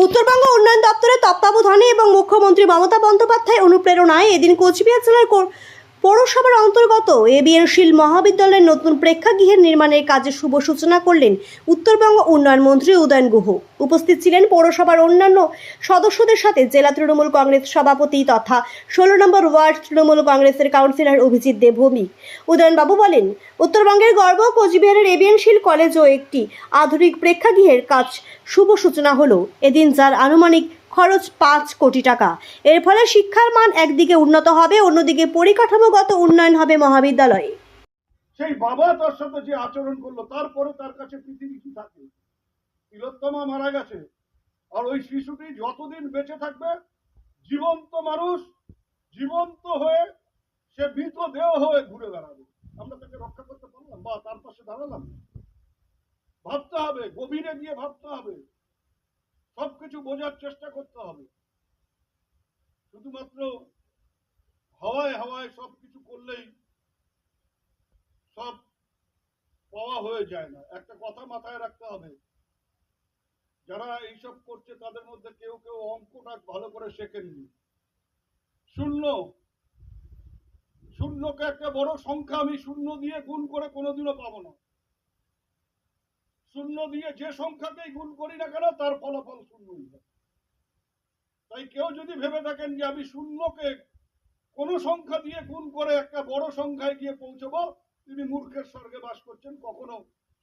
উত্তরবঙ্গ উন্নয়ন দপ্তরের তত্ত্বাবধানে এবং মুখ্যমন্ত্রী মমতা বন্দ্যোপাধ্যায় অনুপ্রেরণায় এদিন কোচবিহার জেলার পৌরসভার অন্তর্গত এবিএন শীল মহাবিদ্যালয়ের নতুন প্রেক্ষাগৃহের নির্মাণের কাজের শুভ সূচনা করলেন উত্তরবঙ্গ উন্নয়ন মন্ত্রী উদয়ন গুহ। উপস্থিত ছিলেন পৌরসভার অন্যান্য সদস্যদের সাথে জেলা তৃণমূল কংগ্রেস সভাপতি তথা ষোলো নম্বর ওয়ার্ড তৃণমূল কংগ্রেসের কাউন্সিলর অভিজিৎ দেবভৌমিক উদয়নবাবু বলেন, উত্তরবঙ্গের গর্ব কোচবিহারের এবিএন শীল কলেজও একটি আধুনিক প্রেক্ষাগৃহের কাজ শুভ সূচনা হলো। এদিন যার আনুমানিক খরচ পাঁচ কোটি টাকা। এর ফলে শিক্ষার মান একদিকে উন্নত হবে, অন্যদিকে পরিকাঠামোগত উন্নয়ন হবে মহাবিদ্যালয়ে। সেই বাবা তার সাথে যে আচরণ করল, তারপরে তার কাছে পৃথিবী কি থাকে? তিলোত্তমা মারা গেছে, আর ওই শিশুটি যতদিন বেঁচে থাকবে, জীবন্ত মানুষ, জীবন্ত হয়ে সে মৃত দেহ হয়ে ঘুরে বেড়াবে। আমরা তাকে রক্ষা করতে পারলাম? বা তার পাশে দাঁড়ালাম? ভাবতে হবে, গভীরে গিয়ে ভাবতে হবে। সবকিছু বোঝার চেষ্টা করতে হবে। শুধুমাত্র হাওয়ায় হাওয়ায় সবকিছু করলেই সব পাওয়া হয়ে যায় না। একটা কথা মাথায় রাখতে হবে। যারা এইসব করছে তাদের মধ্যে কেউ কেউ অঙ্কটা ভালো করে শেখেননি। শূন্য। শূন্যকে একটা বড় সংখ্যা আমি শূন্য দিয়ে গুণ করে কোনোদিনও পাবো না। শূন্য দিয়ে যে সংখ্যাকেই গুণ করি না কেন, তার ফলাফল শূন্যই হয় তাই কেউ যদি ভেবে থাকেন যে আমি শূন্যকে কোনো সংখ্যা দিয়ে গুণ করে একটা বড় সংখ্যায় গিয়ে পৌঁছবো, তিনি মূর্খের স্বর্গে বাস করছেন, কখনো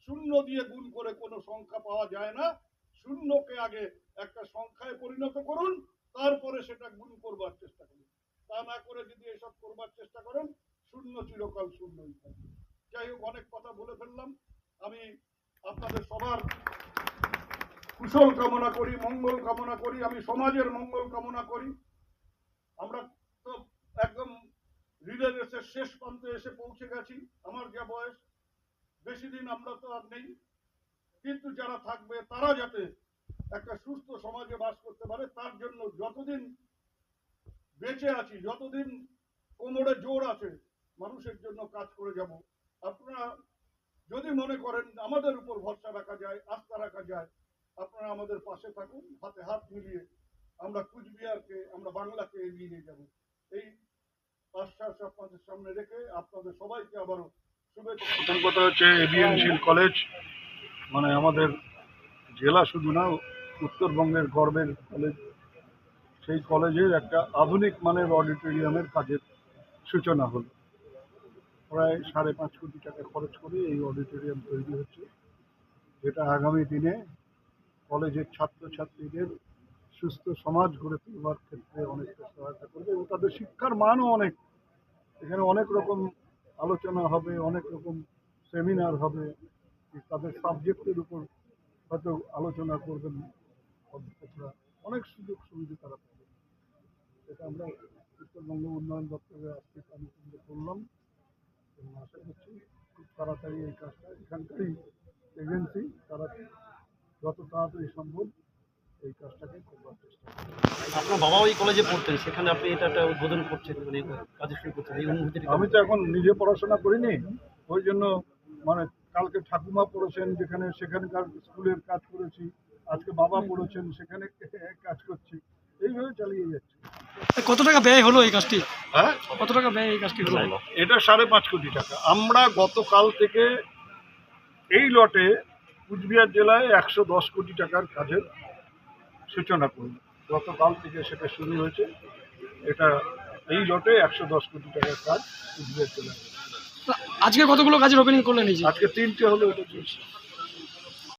শূন্য দিয়ে গুণ করে কোনো সংখ্যা পাওয়া যায় না। শূন্যকে আগে একটা সংখ্যায় পরিণত করুন, তারপরে সেটা গুণ করবার চেষ্টা করুন। তা না করে যদি এসব করবার চেষ্টা করেন, শূন্য চিরকাল শূন্যই থাকবে। যাই হোক, অনেক কথা বলে ফেললাম। আমি আপনাদের সবার কুশল কামনা করি, মঙ্গল কামনা করি, আমি সমাজের মঙ্গল কামনা করি। আমরা তো একদম রিলে রেসের শেষ প্রান্তে এসে পৌঁছে গেছি, আমার যা বয়স, বেশি দিন আমরা তো আর নেই। কিন্তু যারা থাকবে, তারা যাতে একটা সুস্থ সমাজে বাস করতে পারে, তার জন্য যতদিন বেঁচে আছি, যতদিন কোমরে জোর আছে, মানুষের জন্য কাজ করে যাব। যদি মনে করেন আমাদের উপর ভরসা রাখা যায়, আস্থা রাখা যায়, আপনারা আমাদের পাশে থাকুন, হাতে হাত মিলিয়ে আমরা কুচবিহারকে, আমরা বাংলাকে এগিয়ে নিয়ে যাব। এই আশ্বাস আপনাদের সামনে রেখে আপনাদের সবাইকে আবারও প্রথম কথা হচ্ছে এবিএন শীল কলেজ মানে আমাদের জেলা শুধু না, উত্তরবঙ্গের গর্বের কলেজ। সেই কলেজের একটা আধুনিক মানের অডিটোরিয়ামের কাজের সূচনা হলো। প্রায় সাড়ে পাঁচ কোটি টাকা খরচ করে এই অডিটোরিয়াম তৈরি হচ্ছে, যেটা আগামী দিনে কলেজের ছাত্রছাত্রীদের সুস্থ সমাজ গড়ে তোলবার ক্ষেত্রে অনেকটা সহায়তা করবে এবং তাদের শিক্ষার মানও অনেক। এখানে অনেক রকম আলোচনা হবে, অনেক রকম সেমিনার হবে তাদের সাবজেক্টের উপর হয়তো আলোচনা করবেন অধ্যাপকরা অনেক সুযোগ সুবিধা তারা পাবে এটা আমরা উত্তরবঙ্গ উন্নয়ন দপ্তরে আজকে আলোচনা করলাম করছি খুব তাড়াতাড়ি এই কাজটা। এখানকারই এজেন্সি তারা যত তাড়াতাড়ি সম্ভব এই কাজটাকে করবার চেষ্টা আপনার বাবা ওই কলেজে পড়তেন সেখানে আপনি এটা একটা উদ্বোধন করছেন মানে কাজ শুরু করছেন এই অনুভূতিটা আমি তো এখন নিজে পড়াশোনা করিনি ওই জন্য মানে কালকে ঠাকুমা পড়েছেন যেখানে সেখানকার স্কুলের কাজ করেছি আজকে বাবা পড়েছেন সেখানে কাজ করছি এইভাবে চালিয়ে যাচ্ছি। কত টাকা ব্যয় হলো এই কাজটি? হ্যাঁ? কত টাকা ব্যয় এই কাজটি হলো এটা সাড়ে পাঁচ কোটি টাকা। আমরা গতকাল থেকে এই লটে কুচবিহার জেলায় একশো দশ কোটি টাকার কাজের সূচনা করল গতকাল থেকে সেটা শুরু হয়েছে। এটা এই লটে একশো দশ কোটি টাকার কাজ কুচবিহার জেলায়। আজকে কতগুলো কাজের ওপেনিং করলেন আজকে তিনটে হলো এটা চলছে।